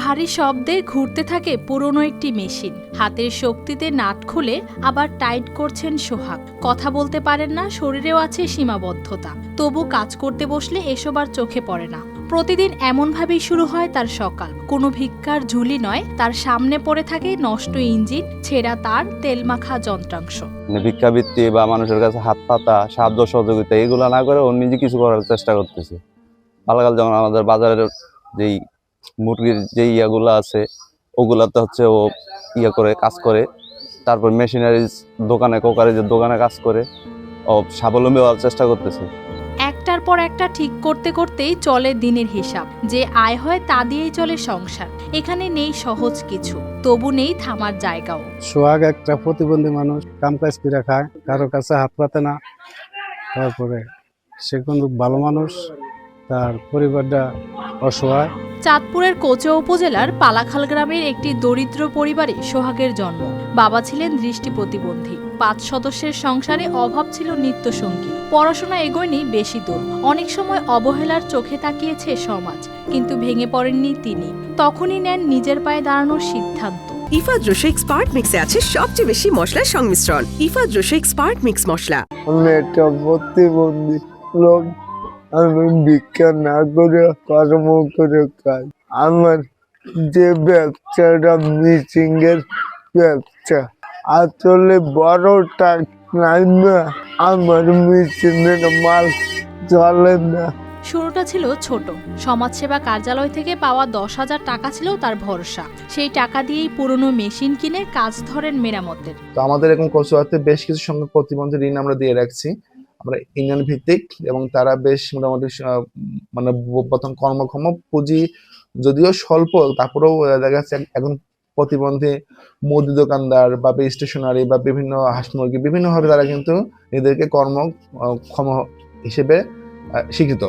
ভারী শব্দে ঘুরতে থাকে পুরনো একটি মেশিন। হাতের শক্তিতে নাট খুলে আবার টাইট করছেন সোহাগ। কথা বলতে পারেন না, শরীরেও আছে সীমাবদ্ধতা। তবু কাজ করতে বসলে এসব আর চোখে পড়ে না। প্রতিদিন এমনভাবেই শুরু হয় তার সকাল। কোনো ভিক্ষার ঝুলি নয়, তার সামনে পড়ে থাকে নষ্ট ইঞ্জিন, ছেঁড়া তার তেলমাখা যন্ত্রাংশ। মানে ভিক্ষাবৃত্তি বা মানুষের কাছে হাত পাতা, সাহায্য সহযোগিতা, এগুলো না করে ও নিজে কিছু করার চেষ্টা করতেছে। পালাকাল যেমন আমাদের বাজারের যেই মুরগির যে ইয়াগুলো আছে ওগুলাতে হচ্ছে ও ইয়া করে কাজ করে। তারপর মেশিনারিজ দোকানে কোকারেজের দোকানে কাজ করে। ও স্বাবলম্বী হওয়ার চেষ্টা করতেছে। একটার পর একটা ঠিক করতে করতেই চলে দিনের হিসাব। যে আয় হয় তা দিয়েই চলে সংসার। এখানে নেই সহজ কিছু তবু নেই থামার জায়গাও। সোহাগ একটা প্রতিবন্ধী মানুষ কাম কাজ করে খায় কারও কাছে হাত পাতে না। তারপরে সে কিন্তু ভালো মানুষ তার পরিবারটা অসহায়। চাঁদপুরের কোচা উপজেলার পালাখাল গ্রামের একটি দরিদ্র পরিবারে সোহাগের জন্ম। বাবা ছিলেন দৃষ্টি প্রতিবন্ধী। পাঁচ সদস্যের সংসারে অভাব ছিল নিত্যসঙ্গী। পড়াশোনা এগোয়নি বেশি দূর। অনেক সময় অবহেলার চোখে তাকিয়েছে সমাজ কিন্তু ভেঙে পড়েননি তিনি। তখনই নেন নিজের পায়ে দাঁড়ানোর সিদ্ধান্ত। ইফাদ রসিক স্পার্ট মিক্সে আছে সবচেয়ে বেশি মশলার সংমিশ্রণ। ইফাদ রসিক স্পার্ট মিক্স মশলা। আমি একটা প্রতিবন্ধী লোক। আমি ভিক্ষা না করে কর্ম করে খাই আমার যে ব্যবসাটা মিসিং এর ব্যবসা আসলে বড় টাক নাই না আমার মেশিনের মাল চলে না। শুরুটা ছিল ছোট। সমাজসেবা কার্যালয় থেকে পাওয়া দশ হাজার টাকা ছিল তার ভরসা। সেই টাকা দিয়েই পুরনো মেশিন কিনে কাজ ধরেন মেরামতের। তো আমাদের এরকম কচুয়াতে বেশ কিছু সংখ্যক প্রতিবন্ধী ঋণ আমরা দিয়ে রাখছি। আমরা ইউনিয়ন ভিত্তিক এবং তারা বেশ মোটামুটি মানে বর্তমান কর্মক্ষম পুঁজি যদিও স্বল্প তারপরেও দেখা যাচ্ছে এখন প্রতিবন্ধী মুদি দোকানদার বা স্টেশনারি বা বিভিন্ন হাঁস মুরগি বিভিন্নভাবে তারা কিন্তু নিজেদেরকে কর্মক্ষম হিসেবে শিক্ষিত।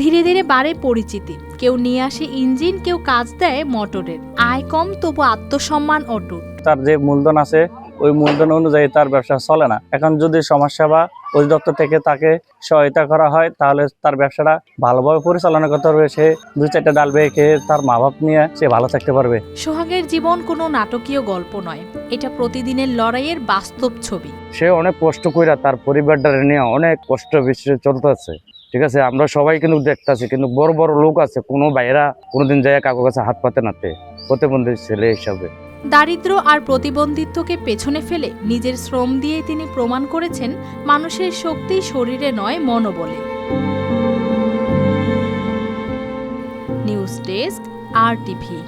ধীরে ধীরে বাড়ে পরিচিতি। কেউ নিয়ে আসে ইঞ্জিন কেউ কাজ দেয় মোটরের। আয় কম তবু আত্মসম্মান অটুট। তার যে মূলধন আছে ওই মূলধন অনুযায়ী তার ব্যবসা চলে না। এখন যদি সমাজসেবা অধিদপ্তর থেকে তাকে সহায়তা করা হয় তাহলে তার ব্যবসাটা ভালোভাবে পরিচালনা করতে পারবে। সে দুই চারটা ডাল বেয়ে খেয়ে তার মা বাপ নিয়ে সে ভালো থাকতে পারবে। সোহাগের জীবন কোনো নাটকীয় গল্প নয়। এটা প্রতিদিনের লড়াইয়ের বাস্তব ছবি। সে অনেক কষ্ট কইরা তার পরিবারটা নিয়ে অনেক কষ্ট বিশ্বে চলতেছে। ঠিক আছে আমরা সবাই কিন্তু দেখতাছি কিন্তু বড় বড় লোক আছে কোনো বাইরা কোনোদিন যায় কাকু কাছে হাত পাতে নাতে প্রতিবন্ধী ছেলে হিসাবে। দারিদ্র আর প্রতিবন্ধিত্বকে পেছনে ফেলে নিজের শ্রম দিয়ে তিনি প্রমাণ করেছেন মানুষের শক্তি শরীরে নয়, মনোবলে। News desk, R TV